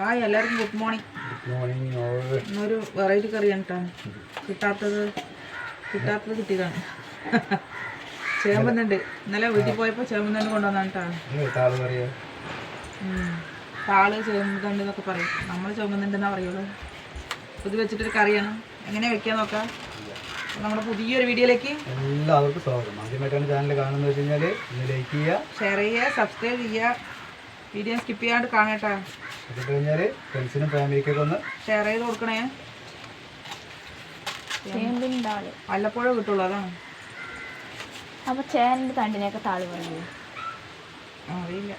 Hi എല്ലാവർക്കും good morning. ഇന്നൊരു variety കറിയാണ് കേട്ടോ കിട്ടാത്തത് കിട്ടാത്തത് കിട്ടിയതാണ് ചേമ്പന്നുണ്ട്. ഇന്നലെ വീട്ടിൽ പോയപ്പോൾ ചേമ്പന്നുണ്ട് കൊണ്ടുവന്നാണ് കേട്ടോ താൾ ചേമ്പുന്നുണ്ട് എന്നൊക്കെ പറയും. നമ്മൾ ചേമ്പന്നുണ്ടെന്നാ പറയുള്ളൂ. ഇത് വെച്ചിട്ടൊരു കറിയാണ്. എങ്ങനെ വെക്കാൻ നോക്കാം? നമ്മുടെ പുതിയൊരു വീഡിയോയിലേക്ക് എല്ലാവർക്കും സ്വാഗതം. ആദ്യമായിട്ടാണ് ചാനൽ കാണുന്നത് വെച്ച് കഴിഞ്ഞാൽ ലൈക്ക് ചെയ്യുക. ഷെയർ ചെയ്യുക സബ്സ്ക്രൈബ് ചെയ്യുക. വീഡിയോ സ്കിപ്പ് ചെയ്യാണ്ട് കാണേട്ടാ എന്നിട്ട് കഴിഞ്ഞാൽ ഫ്രണ്ട്സിനും ഫാമിലിക്കൊക്കെ ഒന്ന് ഷെയർ ചെയ്ത് കൊടുക്കണേ. വല്ലപ്പോഴും കിട്ടുള്ളൂ അതാണ് അപ്പൊ ചേനന്റെ തണ്ടിനൊക്കെ താളി പറയൂ ആ, അറിയില്ല.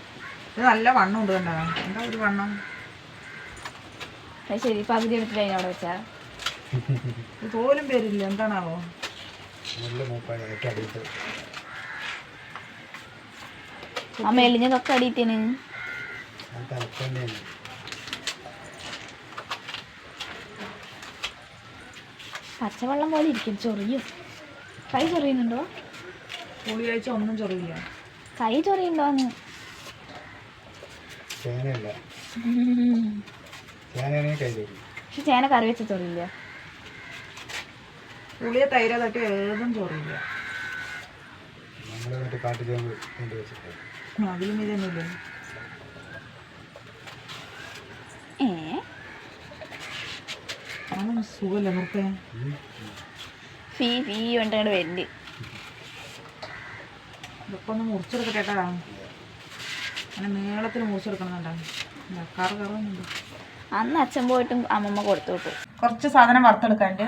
ഇത് നല്ല വണ്ണം ഉണ്ട് കണ്ടാ? എന്താ ഒരു വണ്ണം? ശരി പകുതി എടുത്തിട്ട് അതിനവിടെ വെച്ചാ? ഇത് പോലും പേരില്ല എന്താണാവോ? ആ മെലിഞ്ഞതൊക്കെ അടിയിട്ടേന് അത് തലക്കേണ്ടതാണ് പച്ചവെള്ളം പോലെ ഇരിക്കും. ചൊറിയും. കൈ ചൊറിയുന്നുണ്ടോ? പുളിയാഴ്ച ഒന്നും ചൊറിയില്ല. കൈ ചൊറിയുണ്ടോന്ന്? പക്ഷെ ചേന കറി വെച്ച ചൊറിയില്ല. പുളിയെ തൈര തട്ടി ഏതും ചൊറിയില്ല. അതിലും ഇതൊന്നുമില്ല? സുഖമല്ല ഫീ ഫീ വേണ്ടങ്ങോട്ട് വരണ്ട് ഇതൊക്കെ ഒന്ന് മുറിച്ചെടുക്കട്ടെ കേട്ടാ. അങ്ങനെ നീളത്തിൽ മുറിച്ചെടുക്കണമെന്നുണ്ടാ കറ കറുന്നുണ്ട് അന്ന് അച്ഛൻ പോയിട്ടും അമ്മമ്മ കൊടുത്തു വിട്ടു. കുറച്ച് സാധനം വറുത്തെടുക്കാണ്ട്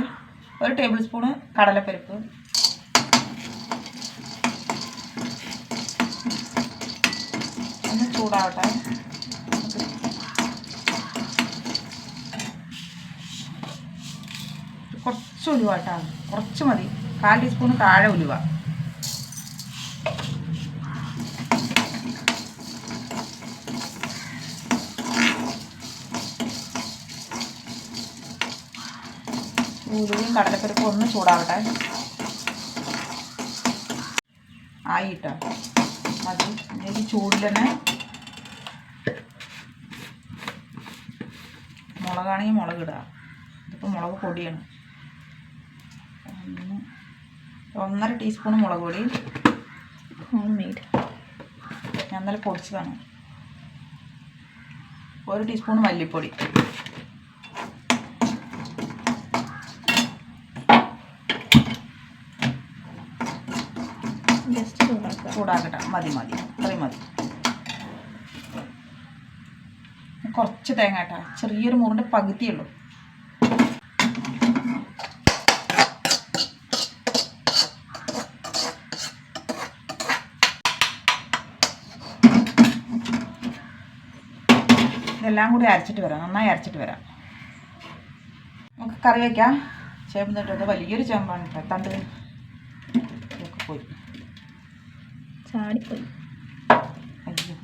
ഒരു ടേബിൾ സ്പൂണ് കടലപ്പരിപ്പ്. ഒന്ന് ചൂടാവട്ടെ. കുറച്ച് ഉലുവ കേട്ടോ. കുറച്ച് മതി. കാൽ ടീസ്പൂൺ താഴെ ഉലുവ. ഉലുവയും കടലപ്പരിപ്പും ഒന്ന് ചൂടാവട്ടെ. ആയിട്ടോ. മതി. ഈ ചൂടിൽ തന്നെ മുളകാണെങ്കിൽ മുളക് ഇടുക ഇതിപ്പോൾ മുളക് പൊടിയാണ് ഒന്ന് ഒന്നര ടീസ്പൂൺ മുളക് പൊടി. ഹോം മെയ്ഡ് ഞാൻ ഇന്നലെ പൊടിച്ചതാണ്. ഒരു ടീസ്പൂൺ മല്ലിപ്പൊടി. ജസ്റ്റ് ചൂടാക്കാം ചൂടാക്കട്ടെ. മതി മതി. അത്രയും മതി. കുറച്ച് തേങ്ങ കേട്ടോ. ചെറിയൊരു മുറിന്റെ പകുതിയുള്ളൂ ഇതെല്ലാം കൂടി അരച്ചിട്ട് വരാം. നന്നായി അരച്ചിട്ട് വരാം. നമുക്ക് കറി വയ്ക്കാം ചേമ്പ് തട്ടത് വലിയൊരു ചേമ്പാണ് കേട്ടോ. തണ്ട് പോയി. ചാടിപ്പോയി. അയ്യോ.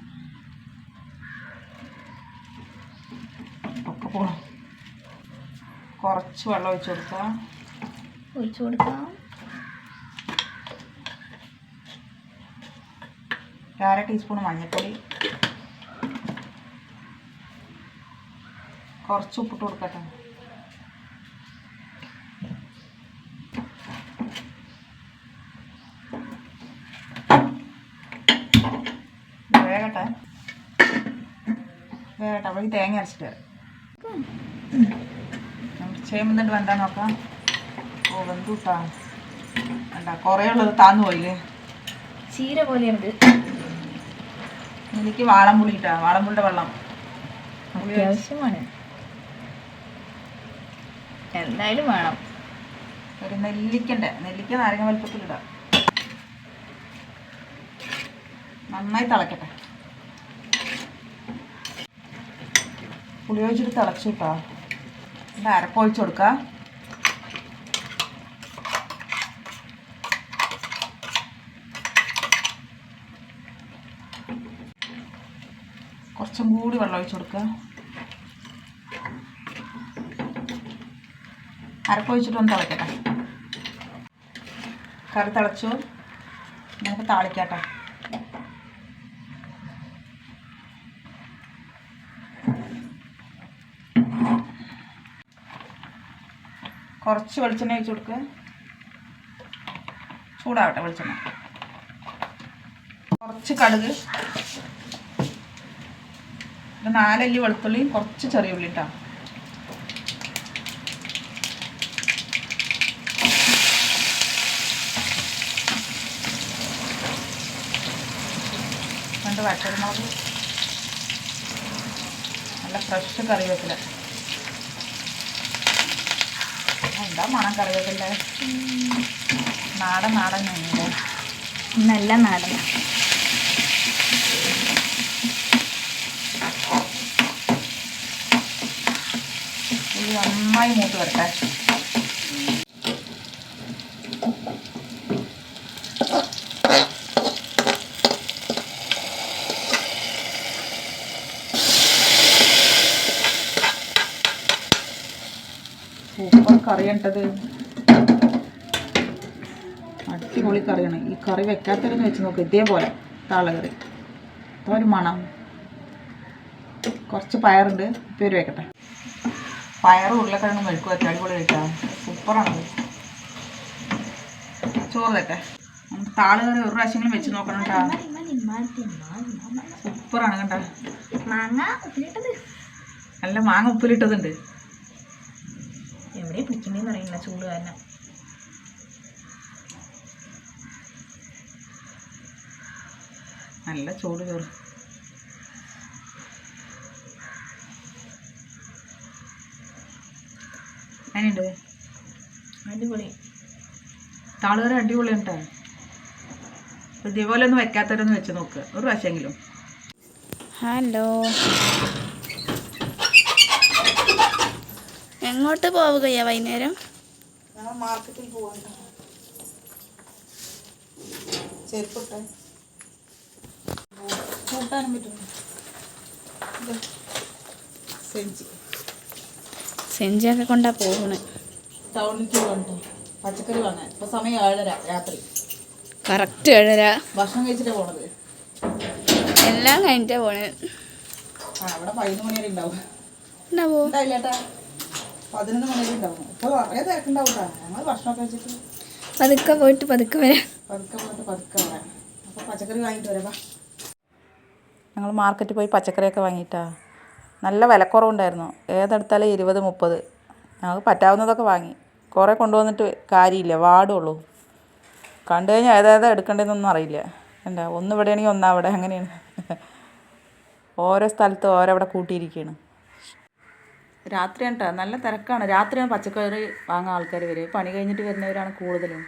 ഒക്കെ പോണം. കുറച്ച് വെള്ളം ഒഴിച്ചു കൊടുക്കാം. ഒഴിച്ചു കൊടുക്കാം. അര ടീസ്പൂൺ മഞ്ഞൾപ്പൊടി. കുറച്ച് ഉപ്പിട്ട് കൊടുക്കട്ടെ. വേകട്ടെ വേകട്ടെ അപ്പോൾ ഈ തേങ്ങ അരച്ചിട്ട് വരാം. വേണ്ട നോക്കാം. ഓ വെന്തു കിട്ടാ വേണ്ട കുറേ ഉള്ളത് താന്നു പോയില്ലേ? ചീര പോലെയുണ്ട്. എനിക്ക് വാളംപുളി ഇട്ടാ വാളംപുളിയുടെ വെള്ളം. അത്യാവശ്യമാണ്. എന്തായാലും വേണം. ഒരു നെല്ലിക്കന്റെ നെല്ലിക്ക നാരങ്ങ വലുപ്പത്തിലിടാം നന്നായി തിളക്കട്ടെ. പുളി ഒഴിച്ചിട്ട് തിളച്ചു കിട്ടാ. ഇത് അരപ്പൊഴിച്ചു കൊടുക്കുക കുറച്ചും കൂടി വെള്ളം ഒഴിച്ചു കൊടുക്കുക അരപ്പൊഴിച്ചിട്ടൊന്ന് തിളക്കട്ടെ. കറി തിളച്ചു. നമുക്ക് താളിക്കട്ടെ കുറച്ച് വെളിച്ചെണ്ണ ഒഴിച്ചു കൊടുക്ക്. ചൂടാവട്ടെ വെളിച്ചെണ്ണ. കുറച്ച് കടുക്. നാലല്ലി വെളുത്തുള്ളിയും കുറച്ച് ചെറിയ ഉള്ളി രണ്ട് വറ്റൽമുളക്. നല്ല ഫ്രഷ് കറിവേപ്പില. എന്താ മണം കറിവേപ്പില? നാടൻ നാടൻ ഞങ്ങൾ നല്ല നാടൻ. ഇത് നന്നായി മൂത്ത് വരട്ടെ. കറിയുണ്ടത്? അടിപൊളി കറിയാണ്. ഈ കറി വെക്കാത്തവരെന്ന് വെച്ച് നോക്ക്. ഇതേപോലെ താളകറി ഒരു മണം. കുറച്ച് പയറുണ്ട്. പേര് വെക്കട്ടെ. പയറും ഉരുളക്കിഴങ്ങും മെഴുക്കും വെച്ചാൽ അടിപൊളി കഴിക്കാം സൂപ്പറാണ് ചോറ് തെട്ടെ നമുക്ക് താളുകറി ഒരു പ്രാവശ്യമെങ്കിലും വെച്ച് നോക്കണം കേട്ടോ. സൂപ്പറാണ് കണ്ട. മാങ്ങ നല്ല മാങ്ങ ഉപ്പിലിട്ടതുണ്ട്. എവിടെ പിടിക്കണേന്ന് അറിയില്ല ചൂട് കാരണം. നല്ല ചൂട് ചോറ് അതിനുണ്ട് അടിപൊളി. താളുകറി അടിപൊളി ഉണ്ടോ ഇതേപോലെ ഒന്നും വെക്കാത്തവരൊന്നും വെച്ച് നോക്കുക ഒരു പ്രാവശ്യമെങ്കിലും. ഹലോ എങ്ങോട്ട് പോവുകയാ വൈകുന്നേരം? മാർക്കറ്റിൽ ചെരുപ്പിട്ടെ കൂട്ടാനും സെഞ്ചി. സെഞ്ചിയൊക്കെ കൊണ്ടാ പോകണേ ടൗണിലേക്ക് പോകണ്ട പച്ചക്കറി വാങ്ങാൻ. സമയം ഏഴര രാത്രി. കറക്റ്റ് ഏഴര. ഭക്ഷണം കഴിച്ചിട്ടാ പോണത്. എല്ലാം കഴിഞ്ഞിട്ടാ പോണേ ആ അവിടെ പതിനൊന്ന് മണി വരെ ഉണ്ടാവും. ഉണ്ടാവോ പതിനൊന്ന് മണി വരെ ഉണ്ടാവും. ഇപ്പോൾ കുറേ തിരക്കുണ്ടാവും കേട്ടോ ഞങ്ങൾ ഭക്ഷണമൊക്കെ കഴിച്ചിട്ട് പതുക്കെ പോയിട്ട് പതുക്കെ വരാം. പതുക്കെ പോയിട്ട് പതുക്കെ വരാം. അപ്പോൾ പച്ചക്കറി വാങ്ങിയിട്ട് വരാം ഞങ്ങൾ മാർക്കറ്റിൽ പോയി പച്ചക്കറിയൊക്കെ വാങ്ങിയിട്ടാ. നല്ല വിലക്കുറവുണ്ടായിരുന്നു. ഏതെടുത്താലും ഇരുപത് മുപ്പത്. ഞങ്ങൾക്ക് പറ്റാവുന്നതൊക്കെ വാങ്ങി. കുറേ കൊണ്ടുവന്നിട്ട് കാര്യമില്ല. വാടുള്ളൂ. കണ്ടു കഴിഞ്ഞാൽ ഏതേതാ എടുക്കേണ്ടതെന്നൊന്നും അറിയില്ല. എന്താ ഒന്ന് ഇവിടെയാണെങ്കിൽ ഒന്ന് അവിടെ. അങ്ങനെയാണ്. ഓരോ സ്ഥലത്ത് ഓരോ അവിടെ കൂട്ടിയിരിക്കുകയാണ്. രാത്രിയാണ് കേട്ടോ നല്ല തിരക്കാണ്. രാത്രിയാണ് പച്ചക്കറി വാങ്ങാൻ ആൾക്കാർ വരും. പണി കഴിഞ്ഞിട്ട് വരുന്നവരാണ് കൂടുതലും.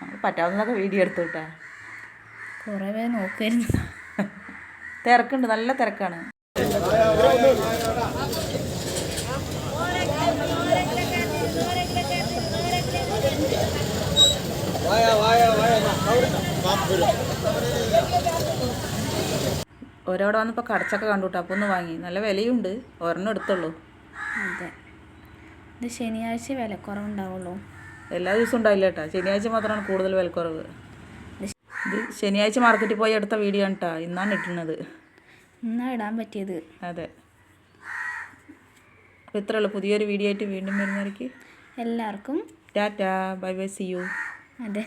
നമ്മൾ പറ്റാവുന്നതൊക്കെ വീഡിയോ എടുത്തു കേട്ടാ കുറേ പേര് നോക്കായിരുന്നു. തിരക്കുണ്ട്. നല്ല തിരക്കാണ്. ഒരവിടെ വന്നപ്പോൾ കടച്ചൊക്കെ കണ്ടു കേട്ടോ അപ്പോൾ ഒന്ന് വാങ്ങി. നല്ല വിലയുണ്ട്. ഒരെണ്ണം എടുത്തുള്ളൂ. അതെ. ഇത് ശനിയാഴ്ച വിലക്കുറവുണ്ടാവുള്ളൂ. എല്ലാ ദിവസവും ഉണ്ടാവില്ല കേട്ടോ. ശനിയാഴ്ച മാത്രമാണ് കൂടുതൽ വിലക്കുറവ്. ഇത് ശനിയാഴ്ച മാർക്കറ്റിൽ പോയി എടുത്ത വീഡിയോ ആണ് കേട്ടോ. ഇന്നാണ് ഇട്ടുന്നത് ഇന്നാണ് ഇടാൻ പറ്റിയത്. അതെ. അപ്പോൾ ഇത്രേ ഉള്ളൂ. പുതിയൊരു വീഡിയോ ആയിട്ട് വീണ്ടും വരുന്നവർക്ക് എല്ലാവർക്കും tata. Bye bye. See you അതെ.